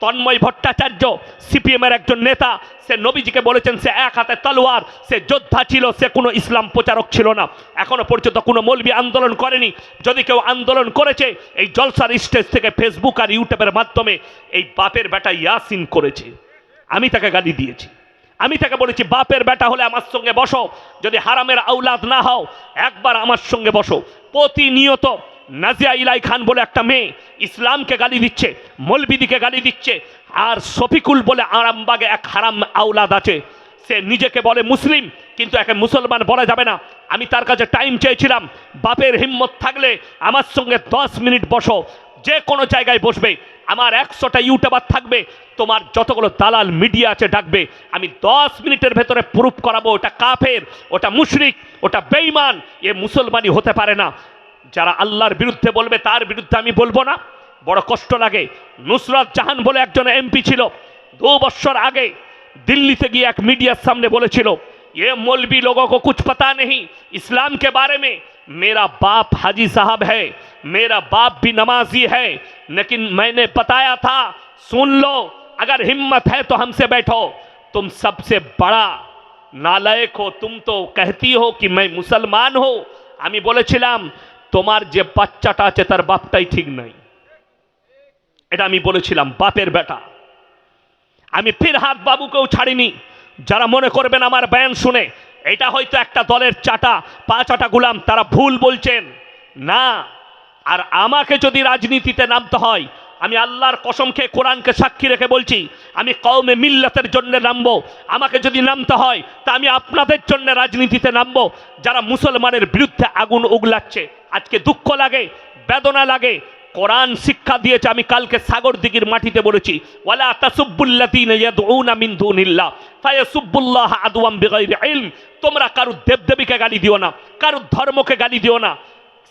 Tanmoy Bhattacharya CPM এর একজন নেতা, সে নবীজিকে বলেছেন সে এক হাতে তলোয়ার, সে যোদ্ধা ছিল, সে কোনো ইসলাম প্রচারক ছিল না। এখনও পর্যন্ত কোনো মৌলবী আন্দোলন করেনি। যদি কেউ আন্দোলন করেছে, এই জলসার স্টেজ থেকে ফেসবুক আর ইউটিউবের মাধ্যমে এই বাপের বেটা ইয়াসিন করেছে। আমি তাকে গালি দিয়েছি। আমি তাকে বলেছি, বাপের বেটা হলে আমার সঙ্গে বসো। যদি হারামের আউলাদ না হও, একবার আমার সঙ্গে বসো। প্রতিনিয়ত নাজিয়া ইলাই খান বলে একটা মেয়ে ইসলামকে গালি দিচ্ছে, মলবিদিকে গালি দিচ্ছে, আর শফিকুল বলে আরামবাগে এক হারাম আউলাদ আছে। সে নিজেকে বলে মুসলিম, কিন্তু একে মুসলমান বলা যাবে না। আমি তার কাছে টাইম চেয়েছিলাম, বাপের হিম্মত থাকলে আমার সঙ্গে দশ মিনিট বসো, যে কোনো জায়গায় বসবে, আমার একশোটা ইউটিউবার থাকবে, তোমার যতগুলো দালাল মিডিয়া আছে ডাকবে, আমি দশ মিনিটের ভেতরে প্রুফ করাবো, ওটা কাফের, ওটা মুশরিক, ওটা বেইমান এ মুসলমানই হতে পারে না। যারা আল্লাহর বিরুদ্ধে বলবে, তার বিরুদ্ধে আমি বলবো না। বড় কষ্ট লাগে। নুসরাত জাহান বলে একজন এমপি ছিল। দু বছর আগে দিল্লিতে গিয়ে এক মিডিয়ার সামনে বলেছিল ये मौलवी लोगों को कुछ पता नहीं इस्लाम के बारे में मेरा बाप हाजी साहब है मेरा बाप भी नमाजी है लेकिन मैंने बताया था सुन लो अगर हिम्मत है तो हमसे बैठो तुम सबसे बड़ा नालायक हो तुम तो कहती हो कि मैं मुसलमान हो আমি বলেছিলাম তোমার যে বাচ্চাটা আছে, তার বাপটাই ঠিক নাই। এটা আমি বলেছিলাম, বাপের বেটা। আমি ফির হাত বাবুকেও ছাড়িনি। যারা মনে করবেন আমার ব্যান শুনে, এটা হয়তো একটা দলের চাটা পাঁচাটা গুলাম, তারা ভুল বলছেন। না, আর আমাকে যদি রাজনীতিতে নামতে হয় আমি আল্লাহর কসম খেয়ে কোরআনকে সাক্ষী রেখে বলছি, আমি কওমে মিল্লাতের জন্য নামবো। আমাকে যদি নামতে হয়, তা আমি আপনাদের জন্য রাজনীতিতে নামবো। যারা মুসলমানের বিরুদ্ধে আগুন উগলাচ্ছে, আজকে দুঃখ লাগে, বেদনা লাগে। কোরআন শিক্ষা দিয়েছে, আমি কালকে সাগর দিঘির মাটিতে বলেছি, ওয়ালা ইলম। তোমরা কারু দেবদেবীকে গালি দিও না কারু ধর্মকে গালি দিও না।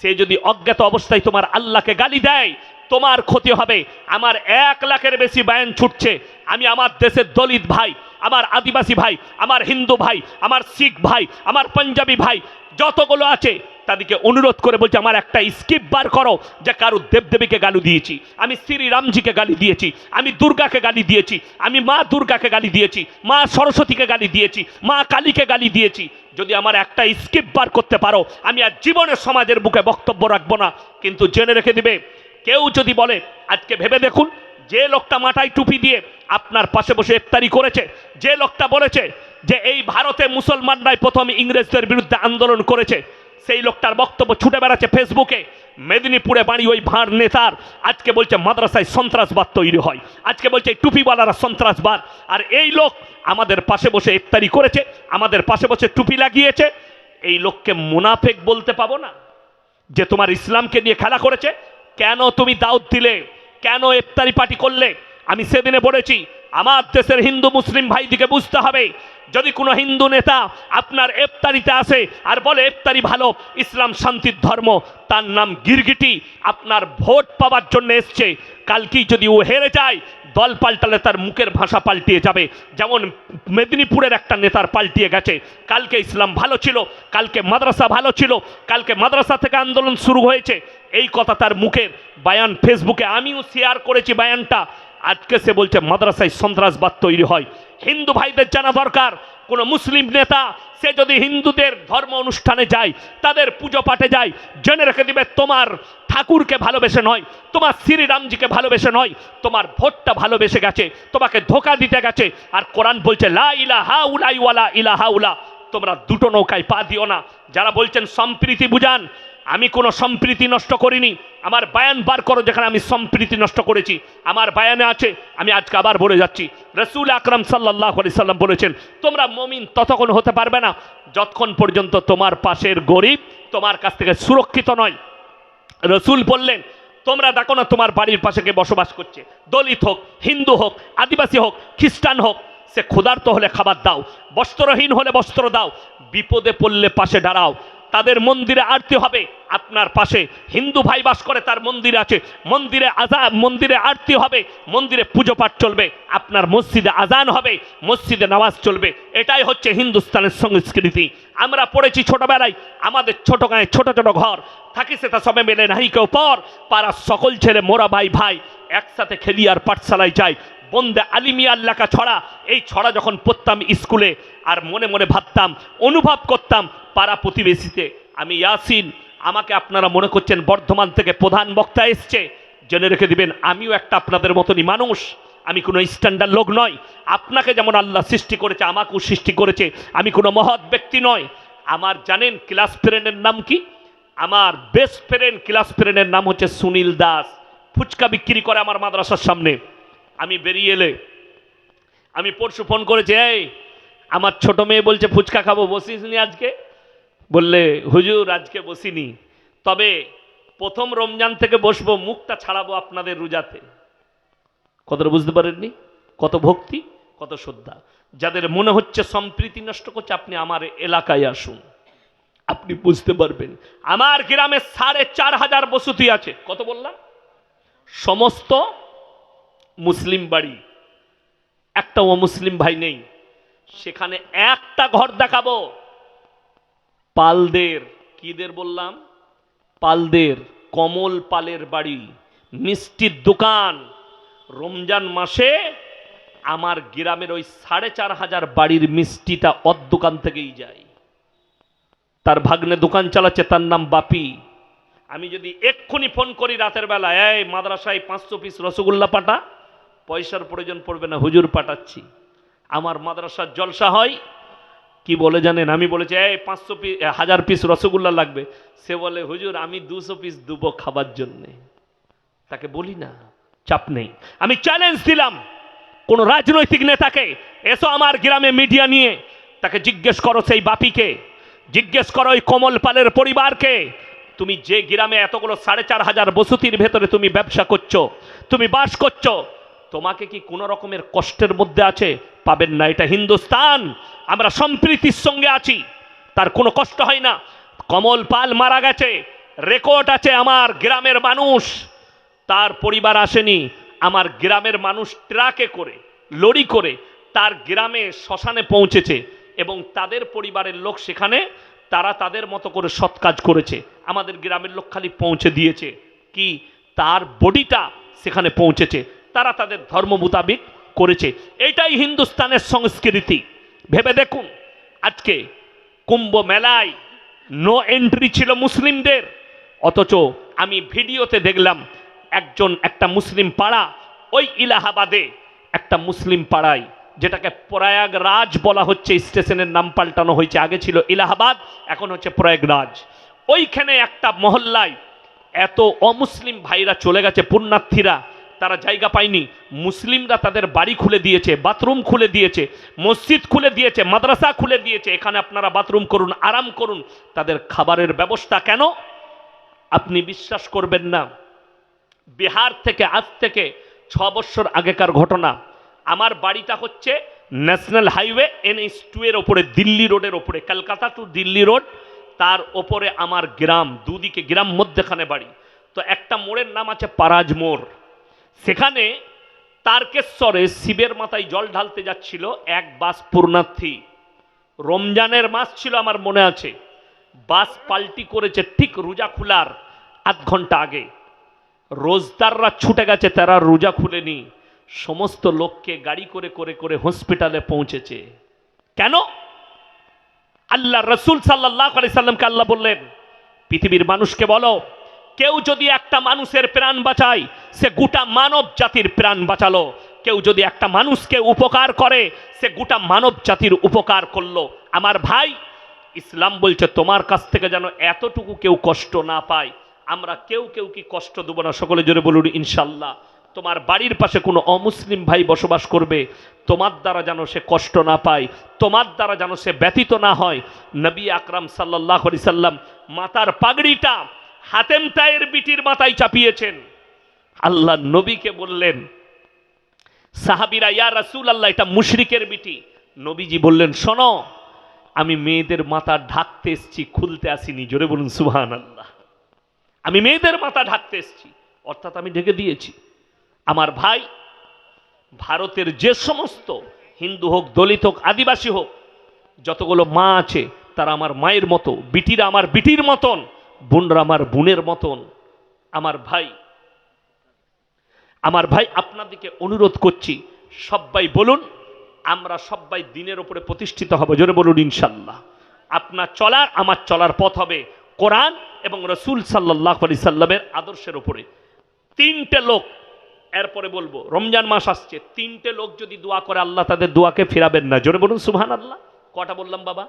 সে যদি অজ্ঞাত অবস্থায় তোমার আল্লাহকে গালি দেয় তোমার ক্ষতি হবে। আমার এক লাখের বেশি বায়ান ছুটছে। আমি আমার দেশের দলিত ভাই, আমার আদিবাসী ভাই, আমার হিন্দু ভাই, আমার শিখ ভাই, আমার পাঞ্জাবি ভাই, যতগুলো আছে, তাদেরকে অনুরোধ করে বলছে, আমার একটা স্কিপ বার করো যে কারু দেবদেবীকে গালি দিয়েছি। আমি শ্রী রামজিকে গালি দিয়েছি। আমি দুর্গাকে গালি দিয়েছি। আমি মা দুর্গাকে গালি দিয়েছি। মা সরস্বতীকে গালি দিয়েছি। মা কালীকে গালি দিয়েছি। যদি আমার একটা স্কিপ বার করতে পারো, আমি আর জীবনে সমাজের বুকে বক্তব্য রাখব না। কিন্তু জেনে রেখে দিবে কেউ যদি বলে, আজকে ভেবে দেখুন, যে লোকটা মাথায় টুপি দিয়ে আপনার পাশে বসে ইফতারি করেছে, যে লোকটা বলেছে যে এই ভারতে মুসলমানরাই প্রথম ইংরেজদের বিরুদ্ধে আন্দোলন করেছে, সেই লোকটার বক্তব্য ছুটে বেড়াচ্ছে ফেসবুকে। মেদিনীপুরে বাড়ি ওই ভাঁড় নেতার, আজকে বলছে মাদ্রাসায় সন্ত্রাসবাদ তৈরি হয়। আজকে বলছে এই টুপিওয়ালারা সন্ত্রাসবাদ। আর এই লোক আমাদের পাশে বসে ইফতারি করেছে, আমাদের পাশে বসে টুপি লাগিয়েছে। এই লোককে মুনাফেক বলতে পাবো না, যে তোমার ইসলামকে নিয়ে খেলা করেছে কেন তুমি দাউদ দিলে? কেন ইফতারি পার্টি করলে? আমি সেদিনে বলেছি, আমার দেশের হিন্দু মুসলিম ভাইদিকে বুঝতে হবে, যদি কোনো হিন্দু নেতা আপনার এফতারিতে আসে আর বলে এফতারি ভালো, ইসলাম শান্তির ধর্ম, তার নাম গিরগিটি, আপনার ভোট পাওয়ার জন্য এসছে। কালকেই যদি ও হেরে যায় দল পাল্টালে তার মুখের ভাষা পাল্টিয়ে যাবে। যেমন মেদিনীপুরের একটা নেতার পাল্টিয়ে গেছে। কালকে ইসলাম ভালো ছিল, কালকে মাদ্রাসা ভালো ছিল, কালকে মাদ্রাসা থেকে আন্দোলন শুরু হয়েছে। এই কথা তার মুখের। বায়ান ফেসবুকে আমিও শেয়ার করেছি বায়ানটা। আজকে সে বলছে, মাদ্রাসায় সন্ত্রাসবাদ তৈরি হয়। হিন্দু ভাইদের জানা দরকার। কোনো মুসলিম নেতা, সে যদি হিন্দুদের ধর্ম অনুষ্ঠানে যায়, তাদের পুজো পাঠে যায়, জেনে রেখে দিবে তোমার ঠাকুরকে ভালোবেসে নয়, তোমার শ্রীরামজিকে ভালোবেসে নয়, তোমার ভোটটা ভালোবেসে গেছে, তোমাকে ধোকা দিতে গেছে, আর কোরআন বলছে, লা ইলাহা উলাই ওয়ালা ইলাহা উলা। তোমরা দুটো নৌকায় পা দিও না। যারা বলছেন, সম্প্রীতি বুঝান আমি কোনো সম্প্রীতি নষ্ট করিনি। আমার বায়ান বার করো যেখানে আমি সম্প্রীতি নষ্ট করেছি। আমার বায়ানে আছে, আমি আজকে আবার বলে যাচ্ছি। রসুল আকরম সাল্লাহ আলি সাল্লাম বলেছেন, তোমরা মমিন ততক্ষণ হতে পারবে না যতক্ষণ পর্যন্ত তোমার পাশের গরিব তোমার কাছ থেকে সুরক্ষিত নয়। রসুল বললেন, তোমরা দেখো না তোমার বাড়ির পাশে কে বসবাস করছে। দলিত হোক, হিন্দু হোক, আদিবাসী হোক, খ্রিস্টান হোক, সে ক্ষুধার্ত হলে খাবার দাও, বস্ত্রহীন হলে বস্ত্র দাও, বিপদে পড়লে পাশে দাঁড়াও। তাদের মন্দিরে আরতি হবে। আপনার পাশে হিন্দু ভাই বাস করে, তার মন্দির আছে। মন্দিরে আজান মন্দিরে আরতি হবে, মন্দিরে পুজো পাঠ চলবে। আপনার মসজিদে আজান হবে, মসজিদে নামাজ চলবে। এটাই হচ্ছে হিন্দুস্তানের সংস্কৃতি। আমরা পড়েছি ছোটবেলায়, আমাদের ছোট গায়ে ছোট ছোট ঘর। থাকি সেটা সবে মেলে নাহি কেউ পর। পাড়ার সকল ছেলে, মোরা ভাই ভাই, একসাথে খেলি আর পাঠশালায় যায় বন্দে আলিমিয়ার লেখা ছড়া। এই ছড়া যখন পড়তাম স্কুলে আর মনে মনে ভাবতাম, অনুভব করতাম পাড়া প্রতিবেশীতে, আমি ইয়াসিন, আমাকে আপনারা মনে করছেন বর্ধমান থেকে প্রধান বক্তা এসছে, জেনে রেখে দিবেন, আমিও একটা আপনাদের মতনই মানুষ, আমি কোনো স্ট্যান্ডার্ড লোক নয় আপনাকে যেমন আল্লাহ সৃষ্টি করেছে, আমাকেও সৃষ্টি করেছে, আমি কোনো মহৎ ব্যক্তি নয় আমার জানেন ক্লাস ফ্রেন্ডের নাম কি? আমার বেস্ট ফ্রেন্ড ক্লাস ফ্রেন্ডের নাম হচ্ছে সুনীল দাস। ফুচকা বিক্রি করে আমার মাদ্রাসার সামনে। আমি বেরিয়ে এলে, আমি পরশু ফোন করেছি, এই, আমার ছোট মেয়ে বলছে ফুচকা খাব, বসিস নি আজকে? বললে, হুজুর, আজকে বসিনি। তবে প্রথম রমজান থেকে বসবো, মুখটা ছাড়াবো আপনাদের রোজাতে। কতটা বুঝতে পারেননি? কত ভক্তি, কত শ্রদ্ধা। যাদের মনে হচ্ছে সম্প্রীতি নষ্ট করছে, আপনি আমার এলাকায় আসুন। আপনি বুঝতে পারবেন। আমার গ্রামে সাড়ে চার হাজার বসতি আছে। কত বললাম? সমস্ত মুসলিম বাড়ি। একটা অমুসলিম ভাই নেই। সেখানে একটা ঘর দেখাবো। পালদের, কিদের বললাম? পালদের, কমল পালের বাড়ি। মিষ্টির দোকান। রমজান মাসে আমার গ্রামের ওই সাড়ে চার হাজার বাড়ির মিষ্টিটা অদ দোকান থেকেই যায়। তার ভাগ্নে দোকান চালাচ্ছে, তার নাম বাপি। আমি যদি এক্ষুনি ফোন করি রাতের বেলা এই মাদ্রাসায় পাঁচশো পিস রসগোল্লা পাঠা। পয়সার প্রয়োজন পড়বে না, হুজুর পাঠাচ্ছি। আমার মাদ্রাসার জলসা হয়, কি বলে জানেন? আমি বলেছি, এই, পাঁচশো পিস হাজার পিস রসগোল্লা লাগবে। সে বলে, হুজুর, আমি দুশো পিস দেবো খাবার জন্যে। তাকে বলি না, চাপ নেই। আমি চ্যালেঞ্জ দিলাম কোন রাজনৈতিক নেতাকে, এসো আমার গ্রামে মিডিয়া নিয়ে। তাকে জিজ্ঞেস করো সেই বাপিকে। জিজ্ঞেস করো ওই কমল পালের পরিবারকে, তুমি যে গ্রামে এতগুলো সাড়ে চার হাজার বসতির ভেতরে তুমি ব্যবসা করছ, তুমি বাস করছ তোমাকে কি কোনো রকমের কষ্টের মধ্যে আছে? পাবেন না, এটা হিন্দুস্তান। আমরা সম্প্রীতির সঙ্গে আছি। তার কোনো কষ্ট হয় না। কমল পাল মারা গেছে। রেকর্ড আছে আমার গ্রামের মানুষ। তার পরিবার আসেনি। আমার গ্রামের মানুষ ট্রাকে করে, লরি করে তার গ্রামে শ্মশানে পৌঁছেছে এবং তাদের পরিবারের লোক সেখানে, তারা তাদের মতো করে সৎ কাজ করেছে। আমাদের গ্রামের লোক খালি পৌঁছে দিয়েছে। কি? তার বডিটা সেখানে পৌঁছেছে। তারা তাদের ধর্ম মোতাবিক করেছে। এটাই হিন্দুস্তানের সংস্কৃতি। ভেবে দেখুন, আজকে কুম্ভ মেলায় নো এন্ট্রি ছিল মুসলিমদের। অথচ আমি ভিডিওতে দেখলাম, একজন একটা মুসলিম পাড়া, ওই ইলাহাবাদে একটা মুসলিম পাড়ায়, যেটাকে প্রয়াগরাজ বলা হচ্ছে, স্টেশনের নাম পাল্টানো হয়েছে, আগে ছিল ইলাহাবাদ এখন হচ্ছে প্রয়াগরাজ। ওইখানে একটা মহল্লায় এত অমুসলিম ভাইরা চলে গেছে, পুণ্যার্থীরা তারা জায়গা পায়নি। মুসলিমরা তাদের বাড়ি খুলে দিয়েছে, বাথরুম খুলে দিয়েছে, মসজিদ খুলে দিয়েছে, মাদ্রাসা খুলে দিয়েছে। এখানে আপনারা বাথরুম করুন, আরাম করুন। তাদের খাবারের ব্যবস্থা কেন? আপনি বিশ্বাস করবেন না। বিহার থেকে, আজ থেকে ছ বছর আগেকার ঘটনা। আমার বাড়িটা হচ্ছে ন্যাশনাল হাইওয়ে, এনএইচ টু এর ওপরে, দিল্লি রোডের ওপরে, কলকাতা টু দিল্লি রোড। তার ওপরে আমার গ্রাম, দুদিকে গ্রাম মধ্যেখানে বাড়ি। তো একটা মোড়ের নাম আছে পারাজ মোড়। সেখানে তারকেশ্বরে শিবের মাথায় জল ঢালতে যাচ্ছিল এক বাস পূর্ণার্থী রমজানের মাস ছিল আমার মনে আছে। বাস পাল্টি করেছে ঠিক রোজা খোলার আধ ঘণ্টা আগে। রোজদাররা ছুটে গেছে, তারা রোজা খুলেনি। সমস্ত লোককে গাড়ি করে করে করে হসপিটালে পৌঁছেছে। কেন? আল্লাহ রসুল সাল্লাহ আলি সাল্লামকে আল্লাহ বললেন, পৃথিবীর মানুষকে বলো কেউ যদি একটা মানুষের প্রাণ বাঁচায়, সে গোটা মানব জাতির প্রাণ বাঁচালো। কেউ যদি একটা মানুষকে উপকার করে, সে গোটা মানব জাতির উপকার করল। আমার ভাই, ইসলাম বলছে, তোমার কাছ থেকে যেন এতটুকু কেউ কষ্ট না পায়। আমরা কেউ কেউ কি কষ্ট দেবো না? সকলে জোরে বলুন, ইনশাল্লাহ। তোমার বাড়ির পাশে কোনো অমুসলিম ভাই বসবাস করবে, তোমার দ্বারা যেন সে কষ্ট না পায়, তোমার দ্বারা যেন সে ব্যতীত না হয়। নবী আকরাম সাল্লাহ সাল্লাম মাতার পাগড়িটা হাতেম তায়ের বিটির মাথায় চাপিয়েছেন। আল্লাহ নবীকে বললেন, সাহাবিরা, ইয়া রাসূল আল্লাহ এটা মুশরিকের বিটি। নবীজি বললেন, শোনো, আমি মেয়েদের মাথা ঢাকতে এসছি, খুলতে আসিনি। জোরে বলুন সুহান আল্লাহ আমি মেয়েদের মাথা ঢাকতে এসছি, অর্থাৎ আমি ঢেকে দিয়েছি। আমার ভাই, ভারতের যে সমস্ত হিন্দু হোক, দলিত হোক, আদিবাসী হোক, যতগুলো মা আছে, তারা আমার মায়ের মতো, বিটিরা আমার বিটির মতন বোনরা আমার বোনের মতন, আমার ভাই। আমার ভাই আপনাদেরকে অনুরোধ করছি, সবাই বলুন, আমরা সবাই দিনের উপরে প্রতিষ্ঠিত হব, জোরে বলুন ইনশাল্লাহ আপনার চলার, আমার চলার পথ হবে কোরআন এবং রসুল সাল্লাহ আলি সাল্লামের আদর্শের উপরে। তিনটে লোক, এরপরে বলব, রমজান মাস আসছে, তিনটে লোক যদি দোয়া করে, আল্লাহ তাদের দোয়াকে ফেরাবেন না। জোরে বলুন সুহান আল্লাহ কটা বললাম বাবা?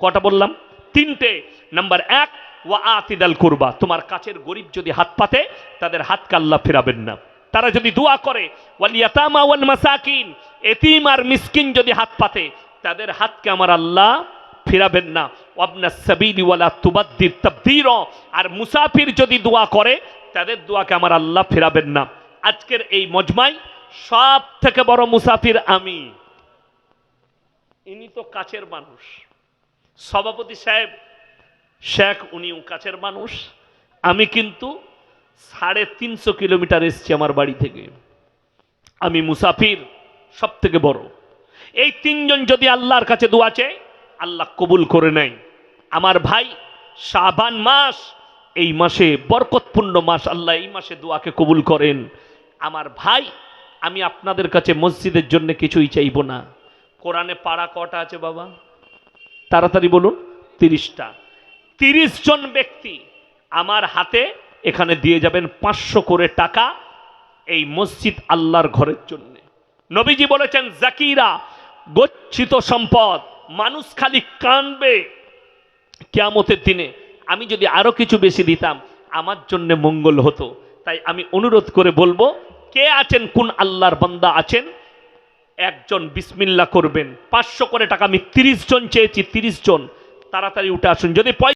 কটা বললাম? তিনটে। নাম্বার এক, ওয়া আতিদাল কুরবা। তোমার কাছের গরিব যদি হাত পাতে, তাদের হাতকে আল্লাহ ফেরাবেন না। তারা যদি দোয়া করে, ওয়াল ইয়াতামা ওয়াল মাসাকিন, এতিম আর মিসকিন যদি হাত পাতে, তাদের হাতকে আমার আল্লাহ ফিরাবেন না। ওয়াবনা সাবিলি ওয়ালা তুবাদ্দির তাবদীর। আর মুসাফির যদি দোয়া করে, তাদের দোয়াকে আমার আল্লাহ ফেরাবেন না। আজকের এই মজমাই সব থেকে বড় মুসাফির আমি। ইনি তো কাছের মানুষ। সভাপতি সাহেব, শেখ উনিও কাছের মানুষ। আমি কিন্তু সাড়ে তিনশো কিলোমিটার এসছি আমার বাড়ি থেকে। আমি মুসাফির সব থেকে বড়। এই তিনজন যদি আল্লাহর কাছে দোয়া চায়, আল্লাহ কবুল করে নেয়। আমার ভাই শাবান মাস, এই মাসে বরকতপূর্ণ মাস, আল্লাহ এই মাসে দোয়াকে কবুল করেন। আমার ভাই, আমি আপনাদের কাছে মসজিদের জন্য কিছুই চাইব না। কোরআনে পাড়া কটা আছে বাবা? তাড়াতাড়ি বলুন, তিরিশটা। তিরিশ জন ব্যক্তি আমার হাতে এখানে দিয়ে যাবেন পাঁচশো করে টাকা এই মসজিদ আল্লাহর ঘরের জন্য। নবীজি বলেছেন, জাকিরা, গচ্ছিত সম্পদ, মানুষ খালি কানবে কেয়ামতের দিনে। আমি যদি আরও কিছু বেশি দিতাম, আমার জন্য মঙ্গল হতো। তাই আমি অনুরোধ করে বলব, কে আছেন, কোন আল্লাহর বন্দা আছেন? একজন বিসমিল্লা করবেন। পাঁচশো করে টাকা, আমি তিরিশ জন চেয়েছি, তিরিশ জন। তাড়াতাড়ি উঠে আসুন। যদি